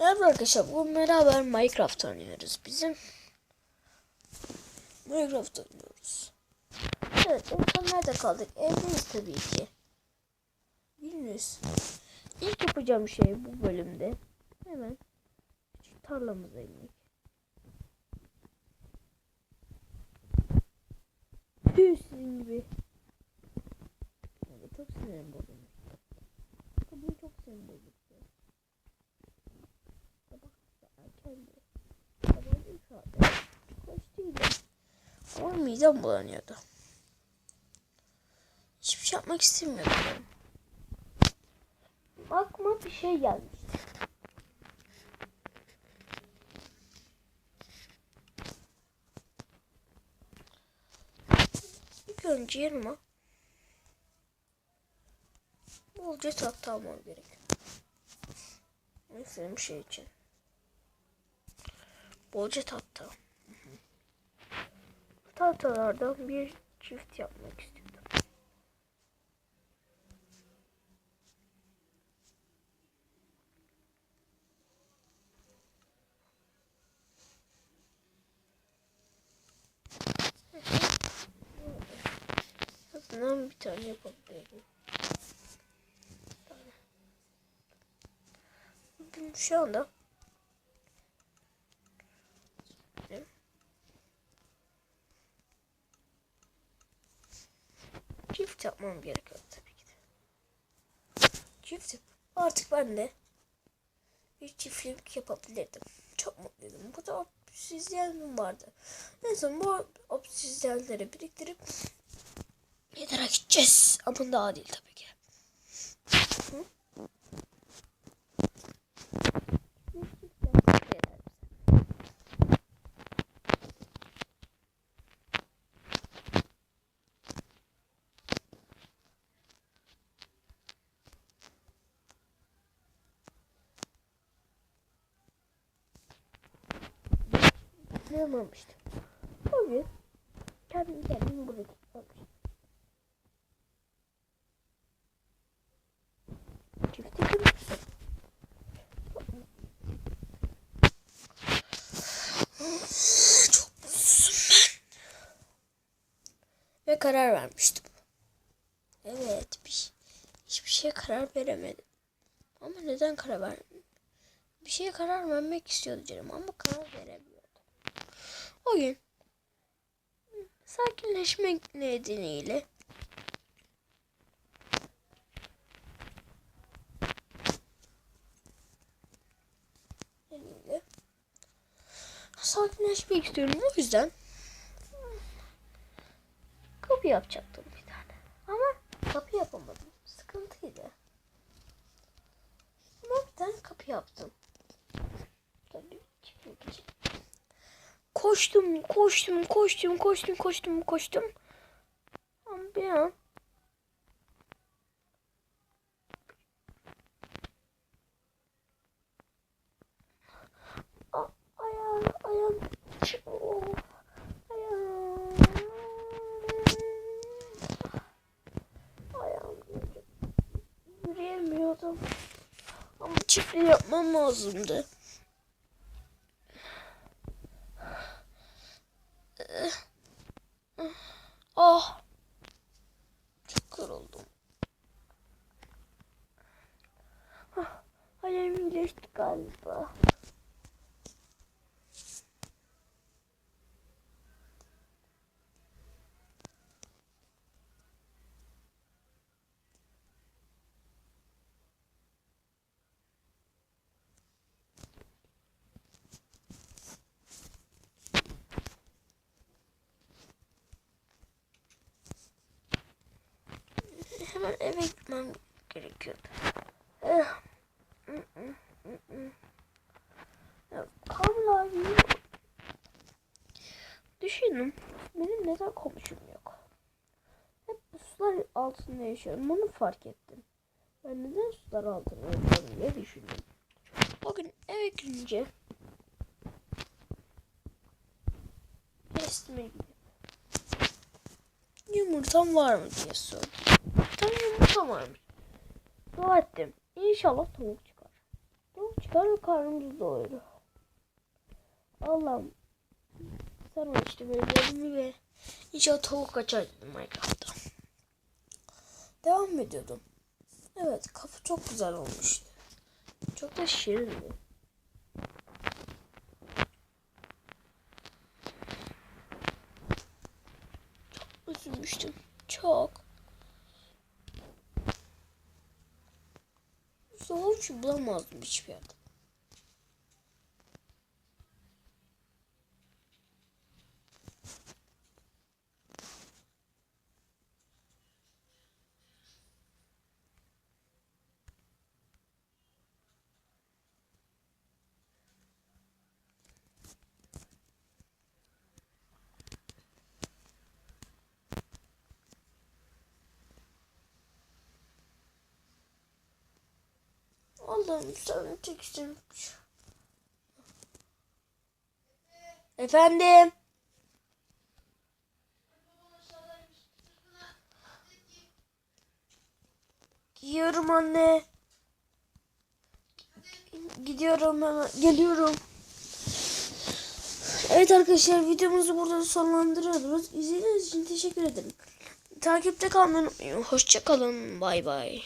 Merhaba arkadaşlar. Bugün beraber Minecraft oynuyoruz. Bizim Minecraft oynuyoruz. Evet, en son nerede kaldık? Evdeyiz tabii ki. Bilmiyoruz. İlk yapacağım şey bu bölümde. Hemen tarlamıza inmek. Tüh sizin gibi. Çok sinirim bozulmuş. Bugün çok sinirim bozuldu. Da erkendi. Sabah bir saatte. Kaçtıydı. Ama midem bulanıyordu. Hiçbir şey yapmak istemiyordum. Aklıma bir şey gelmişti. İlk önce yanıma bolca tahta almam gerekiyor. Mesela bir şey için. Bolca tahta. Tahtalardan bir çift yapmak istiyordum. Azından bir tane yapabilirim. Şu anda çift yapmam gerekiyor tabii ki de. Çift yap- Artık ben de bir çiftlik yapabilirdim. Çok mutluydum. Bu da obsidyenim vardı. Son bu obsidyenleri biriktirip Yedara gideceğiz. Ama daha değil tabii ki. Hı? Bir çift yapmak yeter bize. Yapmamıştım. Bugün kendim kendim buraya tutmamıştım. Kırmıştım. Çok mutsuzum ben. Ve karar vermiştim. Evet, bir, hiçbir şeye karar veremedim. Ama neden karar vermedim? Bir şeye karar vermek istiyordu canım ama karar veremiyordu. O gün sakinleşmek nedeniyle sakinleşmek istiyorum. O yüzden kapı yapacaktım bir tane. Ama kapı yapamadım. Sıkıntıydı. Ama bir tane kapı yaptım. Tabii çiftlik için. Koştum, koştum, koştum, koştum, koştum, koştum. Ama bir an yürüyemiyordum. Ama çiftliği yapmam lazımdı. Hemen eve gitmem gerekiyordu. Eh. Abi. Düşünün. Benim neden komşum yok? Hep sular altında yaşıyorum. Bunu fark ettim. Ben neden sular altında yaşıyorum diye düşündüm. Bugün eve girince testime gidip yumurtam var mı diye sordum. Tane yumurta varmış. Dua ettim. İnşallah tavuk çıkar. Tavuk Çıkar ve karnımızı doyur. Allah'ım. Sana işte böyle ve inşallah tavuk kaçar dedim Minecraft'ta. Devam ediyordum. Evet kapı çok güzel olmuştu. Çok da şirindi. Çok üzülmüştüm. Çok. Soğuk bulamazdım hiçbir yerde. Allah'ım sen çeksin. Efendim. Gidiyorum anne. Gidiyorum hemen. Geliyorum. Evet arkadaşlar videomuzu burada sonlandırıyoruz. İzlediğiniz için teşekkür ederim. Takipte kalmayı unutmayın. Hoşça kalın. Bay bay.